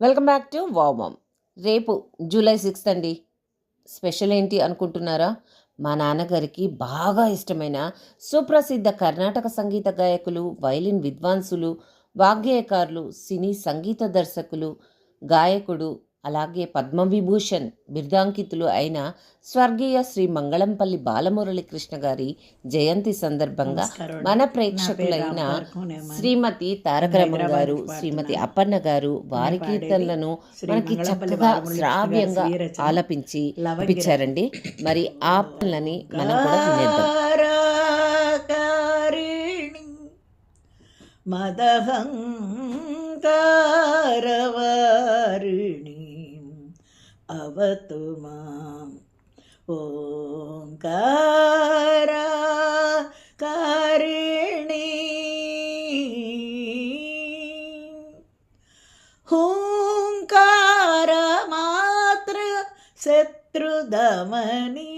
Welcome back to వామమ్ రేపు July sixth అండి. Special ఏంటి అనుకుంటున్నారా? మా నాన్నగారికి బాగా ఇష్టమైన సుప్రసిద్ధ కర్ణాటక సంగీత గాయకులు వైలిన్ విద్వాంసులు వాగ్గేయకారులు సినీ సంగీత దర్శకులు గాయకుడు అలాగే పద్మవిభూషణ్ బిర్దాంకితులు అయిన స్వర్గీయ శ్రీ మంగళంపల్లి బాలమురళి కృష్ణ గారి జయంతి సందర్భంగా మన ప్రేక్షకులైన. శ్రీమతి హైదరాబాద్ గారు శ్రీమతి. అప్పన్న గారు వారి కీర్తనలను మనకి చక్కగా శ్రావ్యంగా. ఆలపించి. పంపించారండి మరి ఆ పనులని మనం కూడా వినేద్దాం మదహంకారవారిణి अवतु माम् ओङ्कारा कारिणी हूङ्कारमात्र शत्रुदमनी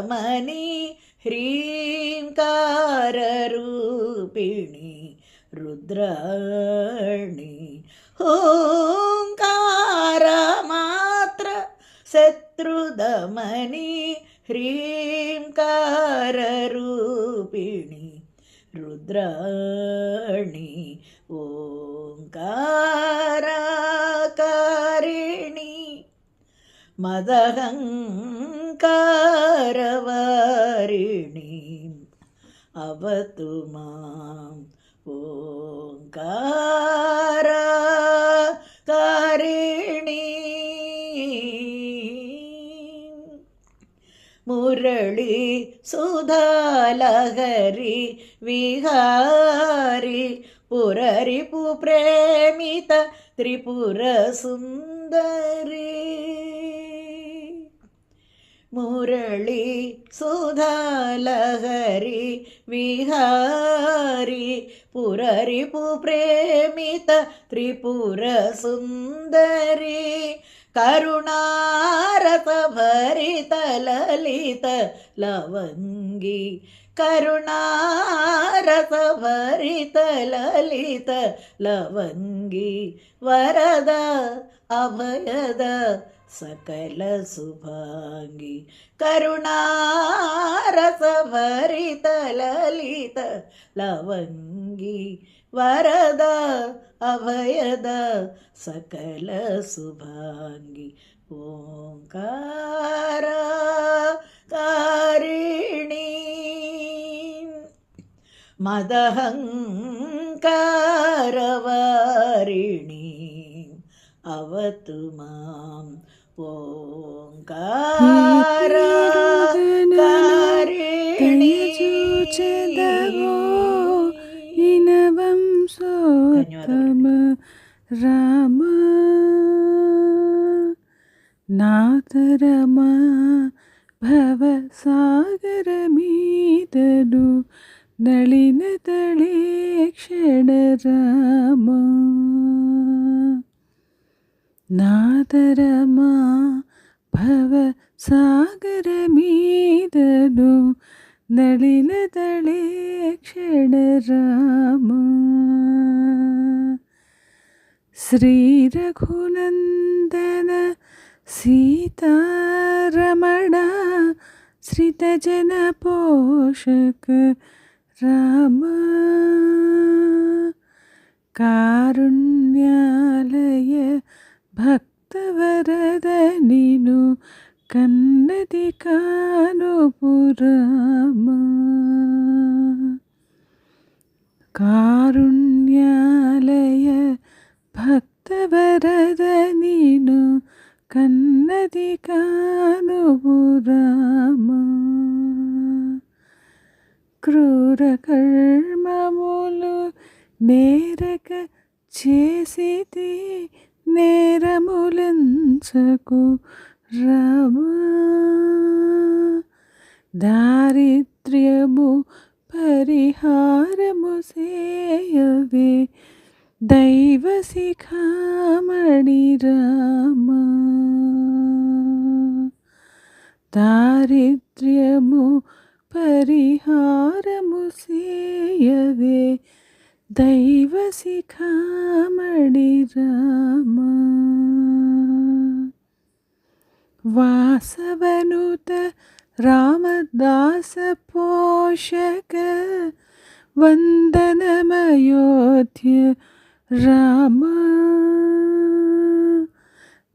रमणी ह्रीङ्काररूपिणि रुद्राणि ॐकारमात्र शत्रुदमनि ह्रीङ्काररूपिणि रुद्राणि ओङ्काराकारिणि मदहं ஓங்காரவாரிணீம் அவதுமாம். ஓங்காரா காரிணீ முரளி சுதாலகரி விஹாரி புரரிபு பிரேமித திரிபுர சுந்தரே മുരളി സുധാലഹരി വിഹാരി പുരരിപു പ്രേമിത ത്രിപുര സുന്ദരി ಕರುಣಾರಸಭರಿತ ಲಲಿತ ಲವಂಗಿ. ಕರುಣಾರಸಭರಿತ ಲಲಿತ ಲವಂಗಿ. ವರದ ಅಭಯದ ಸಕಲ ಸುಭಾಂಗಿ. ಕರುಣಾರಸಭರಿತ ಲಲಿತ ಲವಂಗಿ. ವರದ ಅಭಯದ ಸಕಲ ಸುಭಾಂಗಿ ಓಂಕಾರ ಕಾರಿಣಿ ಮದಹಂಕಾರವಾರಿಣಿ ಅವತು ಮಾಂ ಓಂಕಾರ ധന്യവാദം രാമ നാഥരമ ഭവസാഗരമീതനു നളിനതളേ ക്ഷണരാമ. നാദരമാ ഭവ സാഗരമീതനു നളിനതളേ ക്ഷണരാമ. శ్రితజన పోషక రామ కారుణ్యాలయ భక్తవరద నిను కన్నది కాను పురామ కారుణ్యాలయ వరద నిను కన్నది కాను పురామ క్రూర కర్మములు నేరక చేసితి నేరములంచకు రామా. దారిద్ర్యము పరిహారము సేయవే దైవ శిఖామణి రామా. దారిద్ర్యము పరిహారము సేయవే దైవ శిఖామణి రామ. వాసవనుత రామదాస పోషక వందనమయోధ్య राम।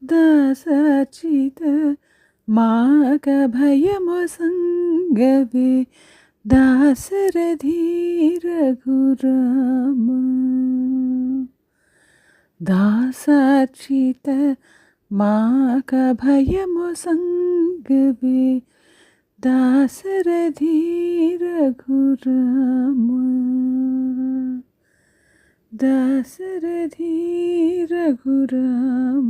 दसचित माकभयमुसङ्गवे दासरधीरघुराम दासाचित धीर दासरधीरघुराम दासरथी रघुराम